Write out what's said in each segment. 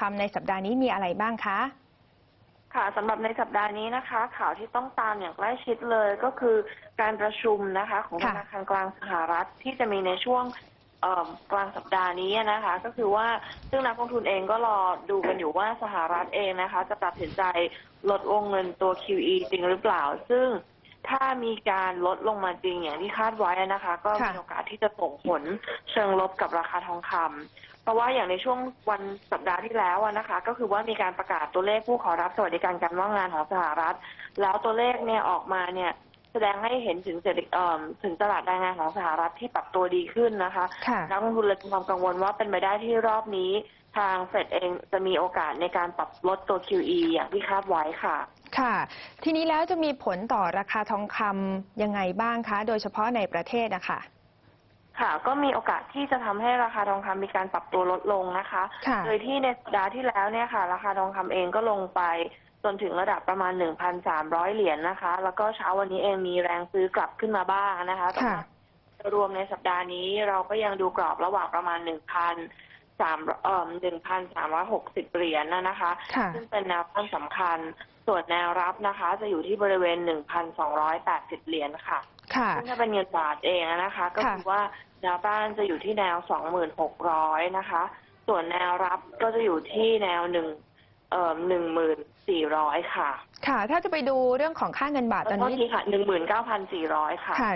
คำในสัปดาห์นี้มีอะไรบ้างคะค่ะสำหรับในสัปดาห์นี้นะคะ ข่าวที่ต้องตามอย่างใกล้ชิดเลยก็คือการประชุมนะคะ ของธนาคารกลางสหรัฐที่จะมีในช่วงกลางสัปดาห์นี้นะคะ ก็คือว่าซึ่งนักลงทุนเองก็รอดูกันอยู่ว่าสหรัฐเองนะคะ จะตัดสินใจลดวงเงินตัว QE จริงหรือเปล่า ซึ่ง ถ้ามีการลดลงมาจริงอย่างที่คาดไว้นะคะ ก็ค่ะมีโอกาสที่จะส่งผลเชิงลบกับราคาทองคำเพราะว่าอย่างในช่วงวันสัปดาห์ที่แล้วอะนะคะ ก็คือว่ามีการประกาศตัวเลขผู้ขอรับสวัสดิการการว่างงานของสหรัฐ แล้วตัวเลขเนี่ยออกมาเนี่ยแสดงให้เห็นถึงเศรษฐกิจเอ่อถึงตลาดแรงงานของสหรัฐที่ปรับตัวดีขึ้นนะคะค่ะนักลงทุนเลยมีความกังวลว่าเป็นไปได้ที่รอบนี้ ทางเฟดเองจะมีโอกาสในการปรับลดตัว QE อย่างที่คาดไว้ค่ะ ค่ะ ทีนี้แล้วจะมีผลต่อราคาทองคำยังไงบ้างคะ โดยเฉพาะในประเทศนะคะค่ะก็มีโอกาสที่จะทำให้ราคาทองคำมีการปรับตัวลดลงนะคะค่ะโดยที่ในสัปดาห์ที่แล้วเนี่ยค่ะ ราคาทองคำเองก็ลงไปจนถึงระดับประมาณ 1,300 เหรียญนะคะ แล้วก็เช้าวันนี้เองมีแรงซื้อกลับขึ้นมาบ้างนะคะแต่ค่ะว่ารวมในสัปดาห์นี้เราก็ยังดูกรอบระหว่างประมาณ 1,000 3เอ่อ1,360เหรียญนะนะคะ ค่ะ ซึ่งเป็นแนวต้านสำคัญ ส่วนแนวรับนะคะ จะอยู่ที่บริเวณ 1,280 เหรียญค่ะ ค่ะ ซึ่งถ้าเป็นเงินบาทเองนะคะ ก็ค่ะคือว่าแนวต้านจะอยู่ที่แนว 2,600 นะคะ ส่วนแนวรับก็จะอยู่ที่แนว หนึ่งเอ่อ1,400ค่ะ ค่ะ ถ้าจะไปดูเรื่องของค่าเงินบาทตแล้อวนก็นี้ทีค่ะ19,400ค่ะ ค่ะ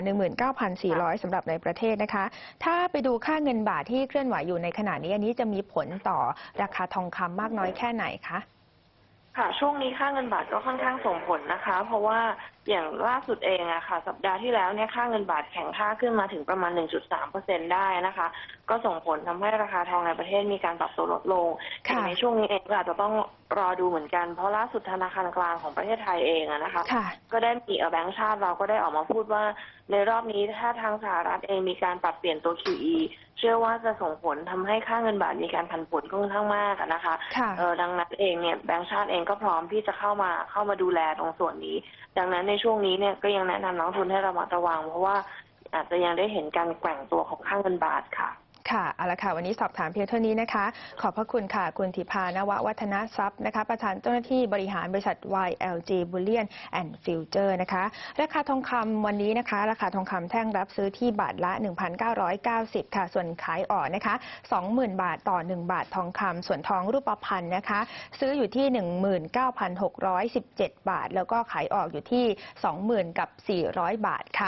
19,400สำหรับในประเทศนะคะ ถ้าไปดูค่าเงินบาทที่เคลื่อนไหวอยู่ในขณะนี้ อันนี้จะมีผลต่อราคาทองคำมากน้อยแค่ไหนคะ ค่ะ ช่วงนี้ค่าเงินบาทก็ค่อนข้างส่งผลนะคะ เพราะว่า อย่างล่าสุดเองอะค่ะ สัปดาห์ที่แล้วเนี่ยค่าเงินบาทแข็งค่าขึ้นมาถึงประมาณ 1.3%ได้นะคะ ก็ส่งผลทำให้ราคาทองในประเทศมีการปรับตัวลดลงค่ะแต่ในช่วงนี้เองก็อาจจะต้องรอดูเหมือนกัน เพราะล่าสุดธนาคารกลางของประเทศไทยเองอะนะคะค่ะก็ได้มีเอ่อแบงก์ชาติเราก็ได้ออกมาพูดว่า ในรอบนี้ถ้าทางสหรัฐเองมีการปรับเปลี่ยนตัว QE เชื่อว่าจะส่งผลทำให้ค่าเงินบาทมีการผันผวนค่อนข้างมากอะนะคะค่ะเออดังนั้นเองเนี่ยแบงก์ชาติเองก็พร้อมที่จะเข้ามาเข้ามาดูแลตรงส่วนนี้ ดังนั้นในช่วงนี้เนี่ยก็ยังแนะนำนักลงทุนให้ระมัดระวัง เพราะว่าอาจจะยังได้เห็นการแกว่งตัวของค่าเงินบาทค่ะ ค่ะเอาละค่ะ วันนี้สอบถามเพียงเท่านี้นะคะ ขอบพระคุณค่ะ คุณธิพานววัฒนทรัพย์นะคะ ประธานเจ้าหน้าที่บริหารบริษัท YLG Bullion and Future นะคะ ราคาทองคำวันนี้นะคะ ราคาทองคำแท่งรับซื้อที่บาทละ 1,990 ค่ะ ส่วนขายออกนะคะ 20,000 บาทต่อ 1 บาททองคำส่วนทองรูปพรรณนะคะ ซื้ออยู่ที่ 19,617 บาท แล้วก็ขายออกอยู่ที่ 20,000กับ400 บาทค่ะ